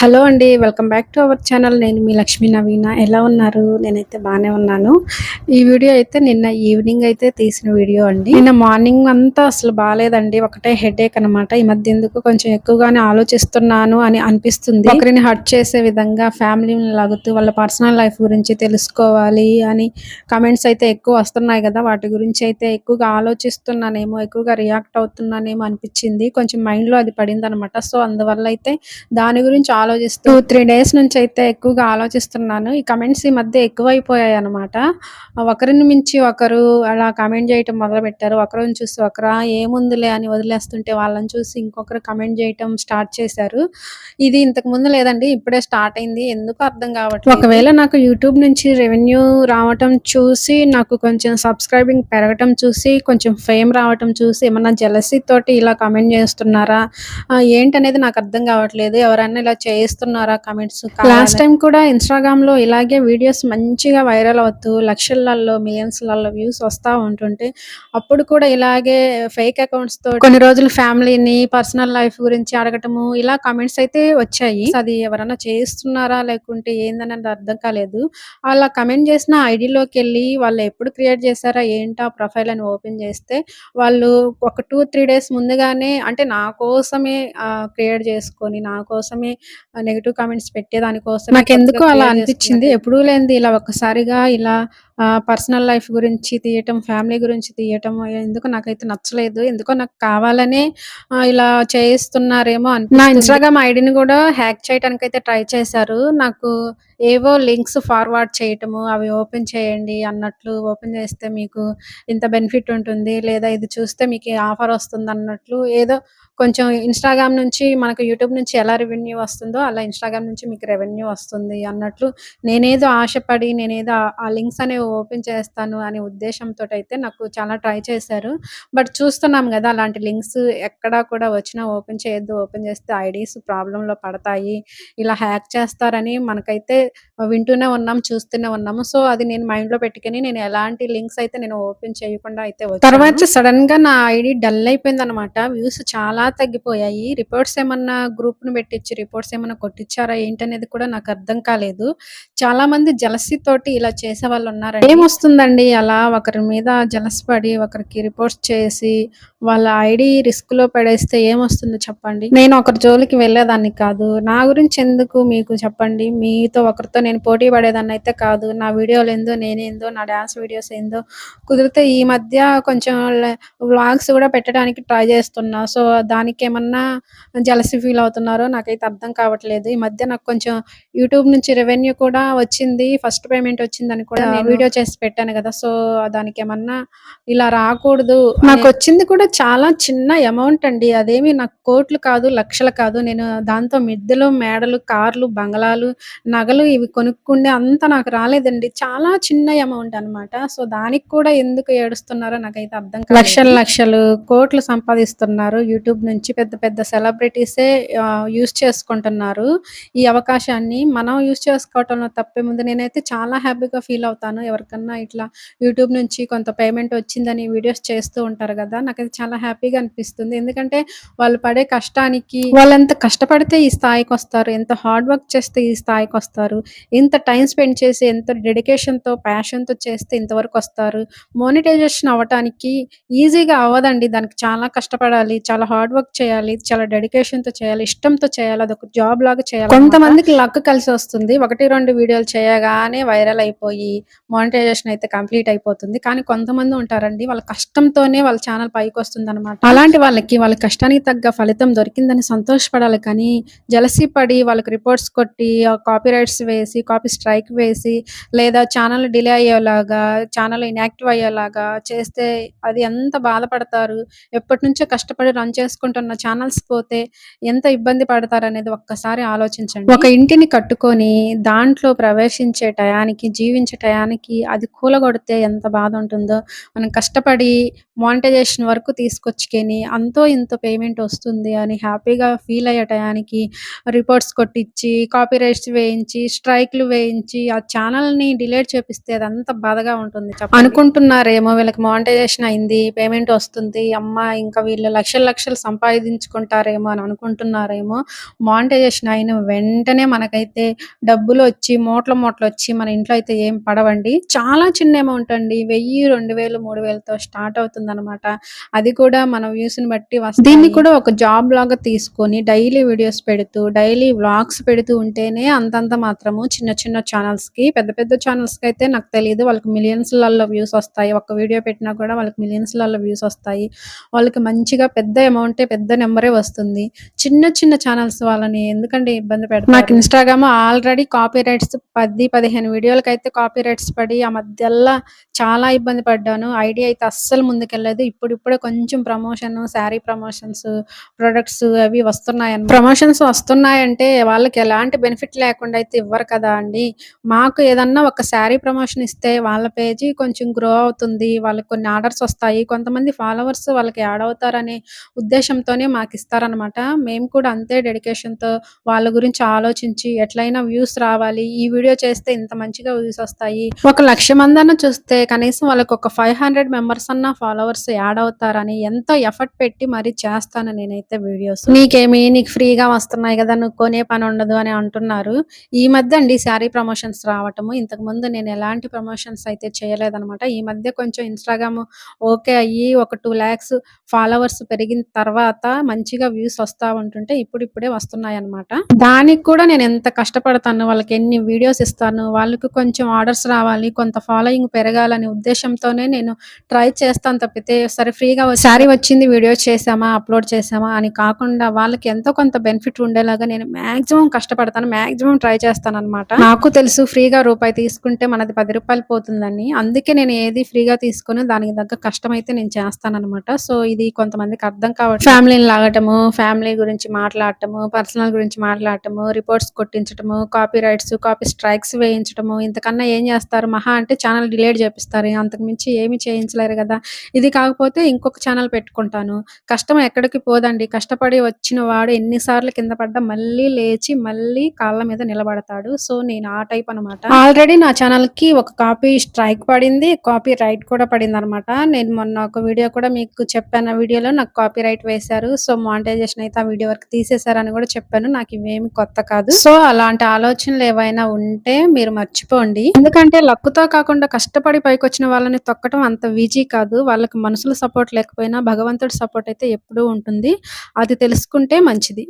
Hello అండి welcome back to our channel. నేను మీ లక్ష్మీ నవీన. ఎలా ఉన్నారు? నేనైతే బాగానే ఉన్నాను. ఈ వీడియో అయితే నిన్న ఈవినింగ్ అయితే తీసిన వీడియో అండి. నిన్న మార్నింగ్ అంతా అసలు బాగాలేదండి ఒకటే హెడేక్ అనమాట ఈ మధ్య ఎందుకు కొంచెం ఎక్కువగానే ఆలోచిస్తున్నాను అని అనిపిస్తుంది. ఒకరిని హర్ట్ చేసే విధంగా ఫ్యామిలీని లాగుతూ వాళ్ళ పర్సనల్ లైఫ్ గురించి తెలుసుకోవాలి అని కమెంట్స్ అయితే ఎక్కువ వస్తున్నాయి కదా. వాటి గురించి అయితే ఎక్కువగా ఆలోచిస్తున్నానేమో ఎక్కువగా రియాక్ట్ అవుతున్నానేమో అనిపించింది. కొంచెం మైండ్లో అది పడింది అనమాట సో అందువల్ల అయితే దాని గురించి ఆలోచిస్తూ త్రీ డేస్ నుంచి అయితే ఎక్కువగా ఆలోచిస్తున్నాను. ఈ కమెంట్స్ ఈ మధ్య ఎక్కువైపోయాయి అనమాట ఒకరిని మించి ఒకరు అలా కమెంట్ చేయటం మొదలు పెట్టారు ఒకరిని చూసి ఒకరా ఏముందిలే అని వదిలేస్తుంటే వాళ్ళని చూసి ఇంకొకరు కమెంట్ చేయటం స్టార్ట్ చేశారు. ఇది ఇంతకు ముందు లేదండి ఇప్పుడే స్టార్ట్ అయింది. ఎందుకు అర్థం కావట్లేదు. ఒకవేళ నాకు యూట్యూబ్ నుంచి రెవెన్యూ రావటం చూసి నాకు కొంచెం సబ్స్క్రైబింగ్ పెరగటం చూసి కొంచెం ఫేమ్ రావటం చూసి ఏమన్నా జలసీ తోటి ఇలా కమెంట్ చేస్తున్నారా? ఏంటనేది నాకు అర్థం కావట్లేదు. ఎవరైనా ఇలా చేస్తున్నారా కమెంట్స్ లాస్ట్ టైం కూడా ఇన్స్టాగ్రామ్లో ఇలాగే వీడియోస్ మంచిగా వైరల్ అవుతూ లక్షలలో మిలియన్స్లలో వ్యూస్ వస్తా ఉంటుంటే అప్పుడు కూడా ఇలాగే ఫేక్ అకౌంట్స్తో కొన్ని రోజులు ఫ్యామిలీని పర్సనల్ లైఫ్ గురించి అడగటము ఇలా కమెంట్స్ అయితే వచ్చాయి. అది ఎవరైనా చేస్తున్నారా లేకుంటే ఏందని అర్థం కాలేదు. అలా కమెంట్ చేసిన ఐడిలోకి వెళ్ళి వాళ్ళు ఎప్పుడు క్రియేట్ చేశారా ఏంటా ప్రొఫైల్ అని ఓపెన్ చేస్తే వాళ్ళు ఒక టూ త్రీ డేస్ ముందుగానే అంటే నా కోసమే క్రియేట్ చేసుకొని నా కోసమే నెగిటివ్ కామెంట్స్ పెట్టేదానికోసం నాకు ఎందుకు అలా అనిపించింది. ఎప్పుడూ లేనిది ఇలా ఒక్కసారిగా ఇలా పర్సనల్ లైఫ్ గురించి తీయటం ఫ్యామిలీ గురించి తీయటం ఎందుకు నాకైతే నచ్చలేదు ఎందుకో నాకు కావాలనే ఇలా చేయిస్తున్నారేమో అని నా ఇన్స్టాగ్రామ్ ఐడిని కూడా హ్యాక్ చేయడానికి అయితే ట్రై చేశారు. నాకు ఏవో లింక్స్ ఫార్వర్డ్ చేయటము అవి ఓపెన్ చేయండి అన్నట్లు ఓపెన్ చేస్తే మీకు ఇంత బెనిఫిట్ ఉంటుంది లేదా ఇది చూస్తే మీకు ఆఫర్ వస్తుంది అన్నట్లు ఏదో కొంచెం ఇన్స్టాగ్రామ్ నుంచి మనకు యూట్యూబ్ నుంచి ఎలా రెవెన్యూ వస్తుందో అలా ఇన్స్టాగ్రామ్ నుంచి మీకు రెవెన్యూ వస్తుంది అన్నట్లు నేనేదో ఆశపడి నేనేదో ఆ- ఆ లింక్స్ అనేవి ఓపెన్ చేస్తాను అనే ఉద్దేశంతో అయితే నాకు చాలా ట్రై చేశారు. బట్ చూస్తున్నాం కదా అలాంటి లింక్స్ ఎక్కడా కూడా వచ్చినా ఓపెన్ చేయొద్దు ఓపెన్ చేస్తే ఐడీస్ ప్రాబ్లంలో పడతాయి ఇలా హ్యాక్ చేస్తారని మనకైతే వింటూనే ఉన్నాం చూస్తూనే ఉన్నాము. సో అది నేను మైండ్లో పెట్టుకుని నేను ఎలాంటి లింక్స్ అయితే నేను ఓపెన్ చేయకుండా అయితే తర్వాత సడన్గా నా ఐడి డల్ అయిపోయింది అనమాట వ్యూస్ చాలా తగ్గిపోయాయి. రిపోర్ట్స్ ఏమన్నా గ్రూప్ను పెట్టించి రిపోర్ట్స్ ఏమన్నా కొట్టించారా ఏంటనేది కూడా నాకు అర్థం కాలేదు. చాలా మంది జలసి తోటి ఇలా చేసే వాళ్ళు ఉన్నారు ఏమొస్తుందండి? అలా ఒకరి మీద జలసపడి ఒకరికి రిపోర్ట్స్ చేసి వాళ్ళ ఐడి రిస్క్లో పడేస్తే ఏమొస్తుందో చెప్పండి? నేను ఒకరి జోలికి వెళ్ళేదాన్ని కాదు. నా గురించి ఎందుకు మీకు చెప్పండి? మీతో ఒకరితో నేను పోటీ పడేదాన్ని అయితే కాదు. నా వీడియోలు ఏందో నేనేందో నా డాన్స్ వీడియోస్ ఏందో కుదిరితే ఈ మధ్య కొంచెం వ్లాగ్స్ కూడా పెట్టడానికి ట్రై చేస్తున్నా. సో దానికి ఏమన్నా జలసి ఫీల్ అవుతున్నారో నాకైతే అర్థం కావట్లేదు. ఈ మధ్య నాకు కొంచెం యూట్యూబ్ నుంచి రెవెన్యూ కూడా వచ్చింది. ఫస్ట్ పేమెంట్ వచ్చిందని కూడా నేను వీడియో చేసి పెట్టాను కదా. సో దానికి ఏమన్నా ఇలా రాకూడదు నాకు వచ్చింది కూడా చాలా చిన్న అమౌంట్ అండి. అదేమి నాకు కోట్లు కాదు లక్షలు కాదు. నేను దాంతో మిద్దెలు మేడలు కార్లు బంగళాలు నగలు ఇవి కొనుక్కుండే అంత నాకు రాలేదండి. చాలా చిన్న అమౌంట్ అన్నమాట. సో దానికి కూడా ఎందుకు ఏడుస్తున్నారో నాకైతే అర్థం కాదు లక్షలు లక్షలు కోట్లు సంపాదిస్తున్నారు. యూట్యూబ్ నుంచి పెద్ద పెద్ద సెలబ్రిటీసే యూస్ చేసుకుంటున్నారు ఈ అవకాశాన్ని. మనం యూస్ చేసుకోవటంలో తప్పే ముందు నేనైతే చాలా హ్యాపీగా ఫీల్ అవుతాను. ఎవరికన్నా ఇట్లా యూట్యూబ్ నుంచి కొంత పేమెంట్ వచ్చిందని వీడియోస్ చేస్తూ ఉంటారు కదా నాకైతే చాలా హ్యాపీగా అనిపిస్తుంది. ఎందుకంటే వాళ్ళు పడే కష్టానికి వాళ్ళంత కష్టపడితే ఈ స్థాయికి వస్తారు ఎంత హార్డ్ వర్క్ చేస్తే ఈ స్థాయికి వస్తారు ఇంత టైం స్పెండ్ చేసి ఎంత డెడికేషన్తో ప్యాషన్తో చేస్తే ఇంతవరకు వస్తారు. మోనిటైజేషన్ అవ్వటానికి ఈజీగా అవ్వదండి. దానికి చాలా కష్టపడాలి చాలా హార్డ్ వర్క్ చేయాలి చాలా డెడికేషన్తో చేయాలి ఇష్టంతో చేయాలి అదొక జాబ్ లాగా చేయాలి కొంతమందికి లక్ కలిసి వస్తుంది. ఒకటి రెండు వీడియోలు చేయగానే వైరల్ అయిపోయి మానిటైజేషన్ అయితే కంప్లీట్ అయిపోతుంది. కానీ కొంతమంది ఉంటారండి వాళ్ళ కష్టంతోనే వాళ్ళ ఛానల్ పైకి వస్తుంది అనమాట అలాంటి వాళ్ళకి వాళ్ళ కష్టానికి తగ్గ ఫలితం దొరికిందని సంతోషపడాలి. కానీ జలసి పడి వాళ్ళకి రిపోర్ట్స్ కొట్టి కాపీ రైట్స్ వేసి కాపీ స్ట్రైక్ వేసి లేదా ఛానల్ డిలే అయ్యేలాగా ఛానల్ ఇన్యాక్టివ్ అయ్యేలాగా చేస్తే అది ఎంత బాధపడతారు? ఎప్పటి నుంచో కష్టపడి రన్ చేసుకుంటున్న ఛానల్స్ పోతే ఎంత ఇబ్బంది పడతారు అనేది ఒక్కసారి ఆలోచించండి. ఒక ఇంటిని కట్టుకొని దాంట్లో ప్రవేశించే టయానికి జీవించే టయానికి టయానికి అది కూలగొడితే ఎంత బాధ ఉంటుందో మనం కష్టపడి మానిటైజేషన్ వరకు తీసుకొచ్చుకొని అంతో ఇంత పేమెంట్ వస్తుంది అని హ్యాపీగా ఫీల్ అయ్యే టయానికి రిపోర్ట్స్ కొట్టించి కాపీ రైట్స్ వేయించి స్ట్రైక్లు వేయించి ఆ ఛానల్ని డిలేట్ చేపిస్తే అదంతా బాధగా ఉంటుంది అనుకుంటున్నారేమో వీళ్ళకి మానిటైజేషన్ అయింది పేమెంట్ వస్తుంది అమ్మ ఇంకా వీళ్ళు లక్షలు లక్షలు సంపాదించుకుంటారేమో అని అనుకుంటున్నారేమో మానిటైజేషన్ అయిన వెంటనే మనకైతే డబ్బులు వచ్చి మూటల మూటలు వచ్చి మన ఇంట్లో అయితే ఏం పడవండి. చాలా చిన్న అమౌంట్ అండి వెయ్యి రెండు వేలు మూడు వేలతో స్టార్ట్ అవుతుంది అనమాట అది కూడా మన వ్యూస్ని బట్టి వస్తుంది దీన్ని కూడా ఒక జాబ్ లాగా తీసుకొని డైలీ వీడియోస్ పెడుతూ డైలీ వ్లాగ్స్ పెడుతూ ఉంటేనే అంతంత మాత్రము చిన్న చిన్న ఛానల్స్కి పెద్ద పెద్ద ఛానల్స్కి అయితే నాకు తెలియదు వాళ్ళకి మిలియన్స్లలో వ్యూస్ వస్తాయి. ఒక వీడియో పెట్టినా కూడా వాళ్ళకి మిలియన్స్లలో వ్యూస్ వస్తాయి. వాళ్ళకి మంచిగా పెద్ద అమౌంటే పెద్ద నెంబరే వస్తుంది. చిన్న చిన్న ఛానల్స్ వాళ్ళని ఎందుకంటే ఇబ్బంది పెడతారు? నాకు ఇన్స్టాగ్రామ్ ఆల్రెడీ కాపీ రైట్స్ పది పదిహేను వీడియోలకి అయితే కాపీ రైట్స్ పడి ఆ మధ్యలో చాలా ఇబ్బంది పడ్డాను. ఐడియా అయితే అస్సలు ముందుకెళ్ళలేదు. ఇప్పుడు ఇప్పుడే కొంచెం ప్రమోషన్ శారీ ప్రమోషన్స్ ప్రొడక్ట్స్ అవి వస్తున్నాయి ప్రమోషన్స్ వస్తున్నాయంటే వాళ్ళకి ఎలాంటి బెనిఫిట్ లేకుండా అయితే ఇవ్వరు కదా అండి. మాకు ఏదన్నా ఒక శారీ ప్రమోషన్ ఇస్తే వాళ్ళ పేజీ కొంచెం గ్రో అవుతుంది వాళ్ళకి కొన్ని ఆర్డర్స్ వస్తాయి కొంతమంది ఫాలోవర్స్ వాళ్ళకి యాడ్ అవుతారనే ఉద్దేశంతోనే మాకు ఇస్తారనమాట మేము కూడా అంతే డెడికేషన్తో వాళ్ళ గురించి ఆలోచించి ఎట్లయినా వ్యూస్ రావాలి ఈ వీడియో చేస్తే ఇంత మంచిగా వ్యూస్ వస్తాయి. ఒక లక్ష మంది చూస్తే కనీసం వాళ్ళకి ఒక ఫైవ్ హండ్రెడ్ మెంబర్స్ అన్న ఫాలోవర్స్ యాడ్ కానీ ఎంతో ఎఫర్ట్ పెట్టి మరి చేస్తాను నేనైతే వీడియోస్. నీకేమి నీకు ఫ్రీగా వస్తున్నాయి కదా నువ్వు కొనే పని ఉండదు అని అంటున్నారు. ఈ మధ్య అండి శారీ ప్రమోషన్స్ రావటము. ఇంతకు ముందు నేను ఎలాంటి ప్రమోషన్స్ అయితే చేయలేదన్నమాట. ఈ మధ్య కొంచెం ఇన్స్టాగ్రామ్ ఓకే అయ్యి ఒక టూ ల్యాక్స్ ఫాలోవర్స్ పెరిగిన తర్వాత మంచిగా వ్యూస్ వస్తా ఉంటుంటే ఇప్పుడు ఇప్పుడే వస్తున్నాయి అనమాట దానికి కూడా నేను ఎంత కష్టపడతాను వాళ్ళకి ఎన్ని వీడియోస్ ఇస్తాను వాళ్ళకి కొంచెం ఆర్డర్స్ రావాలి కొంత ఫాలోయింగ్ పెరగాలనే ఉద్దేశంతోనే నేను ట్రై చేస్తాను తప్పితే సరే ఫ్రీగా శారీ వచ్చింది వీడియో చేసామా అప్లోడ్ చేసామా అని కాకుండా వాళ్ళకి ఎంతో కొంత బెనిఫిట్ ఉండేలాగా నేను మాక్సిమం కష్టపడతాను మాక్సిమం ట్రై చేస్తాను అనమాట నాకు తెలుసు ఫ్రీగా రూపాయి తీసుకుంటే మనది పది రూపాయలు పోతుందని. అందుకే నేను ఏది ఫ్రీగా తీసుకుని దానికి తగ్గ కష్టం అయితే నేను చేస్తానమాట సో ఇది కొంతమందికి అర్థం కావట్లేదు ఫ్యామిలీని లాగటము ఫ్యామిలీ గురించి మాట్లాడటము పర్సనల్ గురించి మాట్లాడటము రిపోర్ట్స్ కొట్టించటము కాపీ రైట్స్ కాపీ స్ట్రైక్స్ వేయించటము ఇంతకన్నా ఏం చేస్తారు? మహా అంటే ఛానల్ డిలేట్ చేపిస్తారు. అంతకుమించి ఏమి చేయించలేరు కదా. ఇది కాకపోతే ఇంకొక ఛానల్ పెట్టుకుంటాను. కష్టం ఎక్కడికి పోదండి. కష్టపడి వచ్చిన వాడు ఎన్నిసార్లు కింద పడ్డా మళ్ళీ లేచి మళ్ళీ కాళ్ళ మీద నిలబడతాడు. సో నేను ఆ టైప్ అనమాట ఆల్రెడీ నా ఛానల్కి ఒక కాపీ స్ట్రైక్ పడింది. కాపీ రైట్ కూడా పడింది అనమాట నేను మొన్న ఒక వీడియో కూడా మీకు చెప్పాను. ఆ వీడియోలో నాకు కాపీ రైట్ వేశారు. సో మానిటైజేషన్ అయితే ఆ వీడియో వరకు తీసేశారని కూడా చెప్పాను. నాకు ఇవేమి కొత్త కాదు. సో అలాంటి ఆలోచనలు ఏవైనా ఉంటే మీరు మర్చిపోండి. ఎందుకంటే లక్కుతో కాకుండా కష్టపడి పైకి వచ్చిన వాళ్ళని తొక్కటం అంత వీజీ కాదు. వాళ్ళకి మనుషుల సపోర్ట్ లేకపోయినా భగవంతుడి సపోర్ట్ అయితే ఎప్పుడూ ఉంటుంది. అది తెలుసుకుంటే మంచిది.